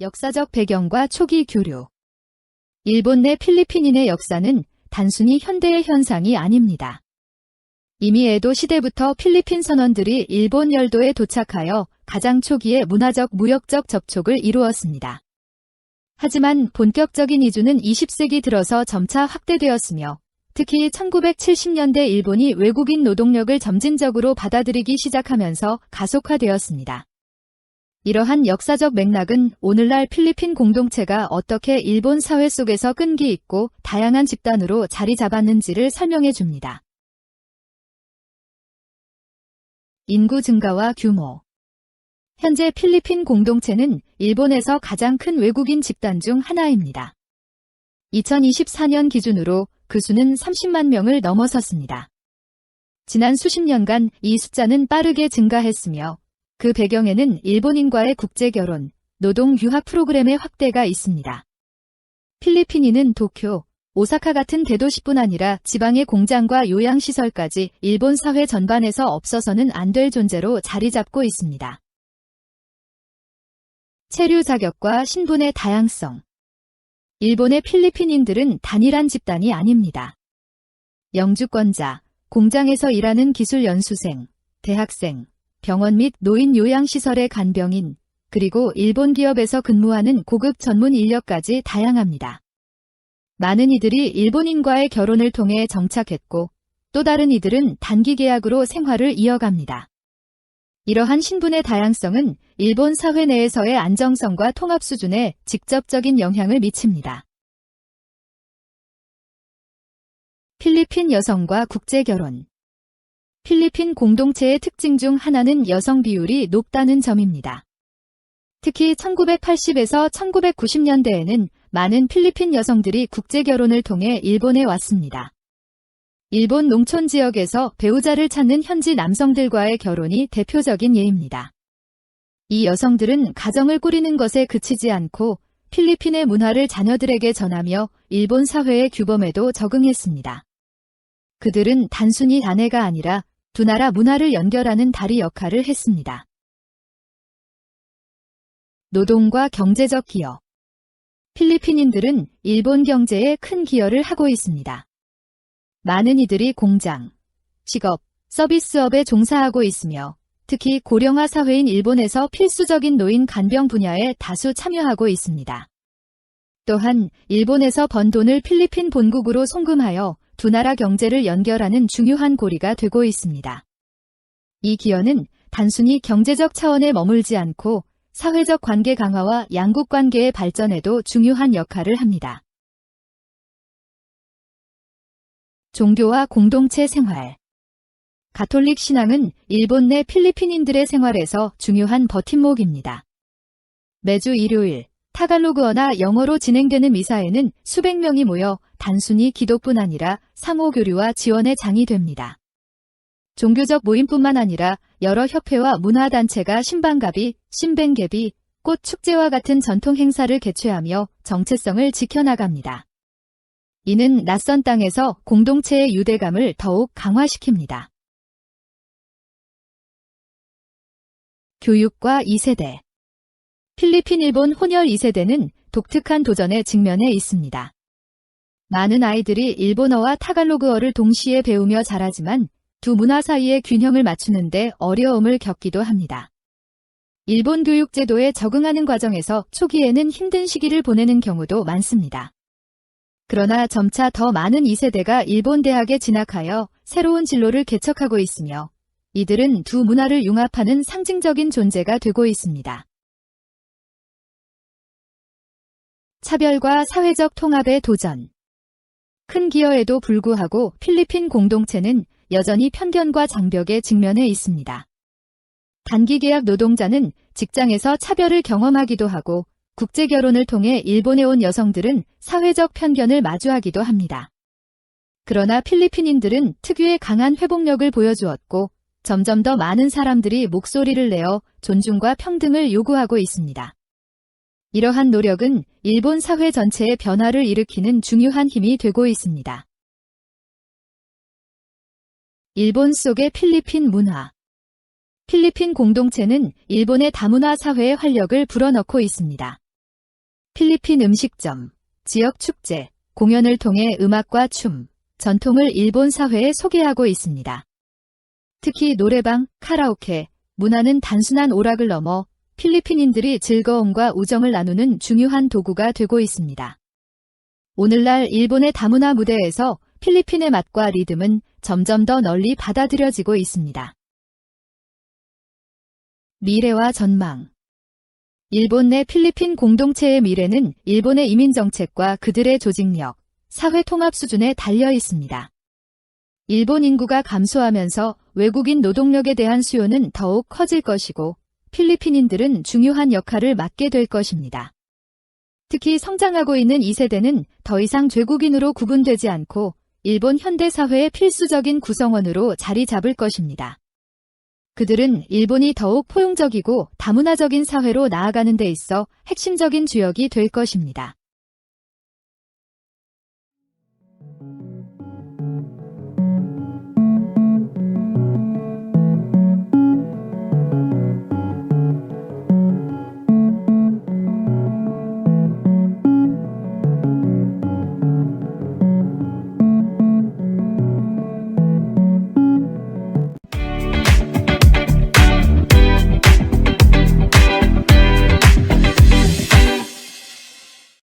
역사적 배경과 초기 교류. 일본 내 필리핀인의 역사는 단순히 현대의 현상이 아닙니다. 이미 에도 시대부터 필리핀 선원들이 일본 열도에 도착하여 가장 초기의 문화적 무역적 접촉을 이루었습니다. 하지만 본격적인 이주는 20세기 들어서 점차 확대되었으며 특히 1970년대 일본이 외국인 노동력을 점진적으로 받아들이기 시작하면서 가속화되었습니다. 이러한 역사적 맥락은 오늘날 필리핀 공동체가 어떻게 일본 사회 속에서 끈기 있고 다양한 집단으로 자리 잡았는지를 설명해 줍니다. 인구 증가와 규모 현재 필리핀 공동체는 일본에서 가장 큰 외국인 집단 중 하나입니다. 2024년 기준으로 그 수는 30만 명을 넘어섰습니다. 지난 수십 년간 이 숫자는 빠르게 증가했으며 그 배경에는 일본인과의 국제 결혼, 노동 유학 프로그램의 확대가 있습니다. 필리핀인은 도쿄, 오사카 같은 대도시뿐 아니라 지방의 공장과 요양시설까지 일본 사회 전반에서 없어서는 안 될 존재로 자리 잡고 있습니다. 체류 자격과 신분의 다양성. 일본의 필리핀인들은 단일한 집단이 아닙니다. 영주권자, 공장에서 일하는 기술 연수생, 대학생, 병원 및 노인 요양시설의 간병인, 그리고 일본 기업에서 근무하는 고급 전문 인력까지 다양합니다. 많은 이들이 일본인과의 결혼을 통해 정착했고, 또 다른 이들은 단기 계약으로 생활을 이어갑니다. 이러한 신분의 다양성은 일본 사회 내에서의 안정성과 통합 수준에 직접적인 영향을 미칩니다. 필리핀 여성과 국제 결혼 필리핀 공동체의 특징 중 하나는 여성 비율이 높다는 점입니다. 특히 1980에서 1990년대에는 많은 필리핀 여성들이 국제 결혼을 통해 일본에 왔습니다. 일본 농촌 지역에서 배우자를 찾는 현지 남성들과의 결혼이 대표적인 예입니다. 이 여성들은 가정을 꾸리는 것에 그치지 않고 필리핀의 문화를 자녀들에게 전하며 일본 사회의 규범에도 적응했습니다. 그들은 단순히 아내가 아니라 두 나라 문화를 연결하는 다리 역할을 했습니다. 노동과 경제적 기여 필리핀인들은 일본 경제에 큰 기여를 하고 있습니다. 많은 이들이 공장, 직업, 서비스업에 종사하고 있으며 특히 고령화 사회인 일본에서 필수적인 노인 간병 분야에 다수 참여하고 있습니다. 또한 일본에서 번 돈을 필리핀 본국으로 송금하여 두 나라 경제를 연결하는 중요한 고리가 되고 있습니다. 이 기여는 단순히 경제적 차원에 머물지 않고 사회적 관계 강화와 양국 관계의 발전에도 중요한 역할을 합니다. 종교와 공동체 생활 가톨릭 신앙은 일본 내 필리핀인들의 생활에서 중요한 버팀목입니다. 매주 일요일 타갈로그어나 영어로 진행되는 미사에는 수백 명이 모여 단순히 기도뿐 아니라 상호 교류와 지원의 장이 됩니다. 종교적 모임뿐만 아니라 여러 협회와 문화단체가 신방가비, 신뱅개비, 꽃 축제와 같은 전통 행사를 개최하며 정체성을 지켜나갑니다. 이는 낯선 땅에서 공동체의 유대감을 더욱 강화시킵니다. 교육과 2세대 필리핀 일본 혼혈 2세대는 독특한 도전에 직면해 있습니다. 많은 아이들이 일본어와 타갈로그어를 동시에 배우며 자라지만 두 문화 사이의 균형을 맞추는데 어려움을 겪기도 합니다. 일본 교육 제도에 적응하는 과정에서 초기에는 힘든 시기를 보내는 경우도 많습니다. 그러나 점차 더 많은 2세대가 일본 대학에 진학하여 새로운 진로를 개척하고 있으며 이들은 두 문화를 융합하는 상징적인 존재가 되고 있습니다. 차별과 사회적 통합의 도전 큰 기여에도 불구하고 필리핀 공동체는 여전히 편견과 장벽에 직면해 있습니다. 단기 계약 노동자는 직장에서 차별을 경험하기도 하고 국제 결혼을 통해 일본에 온 여성들은 사회적 편견을 마주하기도 합니다. 그러나 필리핀인들은 특유의 강한 회복력을 보여주었고 점점 더 많은 사람들이 목소리를 내어 존중과 평등을 요구하고 있습니다. 이러한 노력은 일본 사회 전체의 변화를 일으키는 중요한 힘이 되고 있습니다. 일본 속의 필리핀 문화 필리핀 공동체는 일본의 다문화 사회의 활력을 불어넣고 있습니다. 필리핀 음식점, 지역 축제, 공연을 통해 음악과 춤, 전통을 일본 사회에 소개하고 있습니다. 특히 노래방, 카라오케, 문화는 단순한 오락을 넘어 필리핀인들이 즐거움과 우정을 나누는 중요한 도구가 되고 있습니다. 오늘날 일본의 다문화 무대에서 필리핀의 맛과 리듬은 점점 더 널리 받아들여지고 있습니다. 미래와 전망 일본 내 필리핀 공동체의 미래는 일본의 이민 정책과 그들의 조직력, 사회 통합 수준에 달려 있습니다. 일본 인구가 감소하면서 외국인 노동력에 대한 수요는 더욱 커질 것이고 필리핀인들은 중요한 역할을 맡게 될 것입니다. 특히 성장하고 있는 이 세대는 더 이상 죄국인으로 구분되지 않고 일본 현대 사회의 필수적인 구성원으로 자리 잡을 것입니다. 그들은 일본이 더욱 포용적이고 다문화적인 사회로 나아가는 데 있어 핵심적인 주역이 될 것입니다.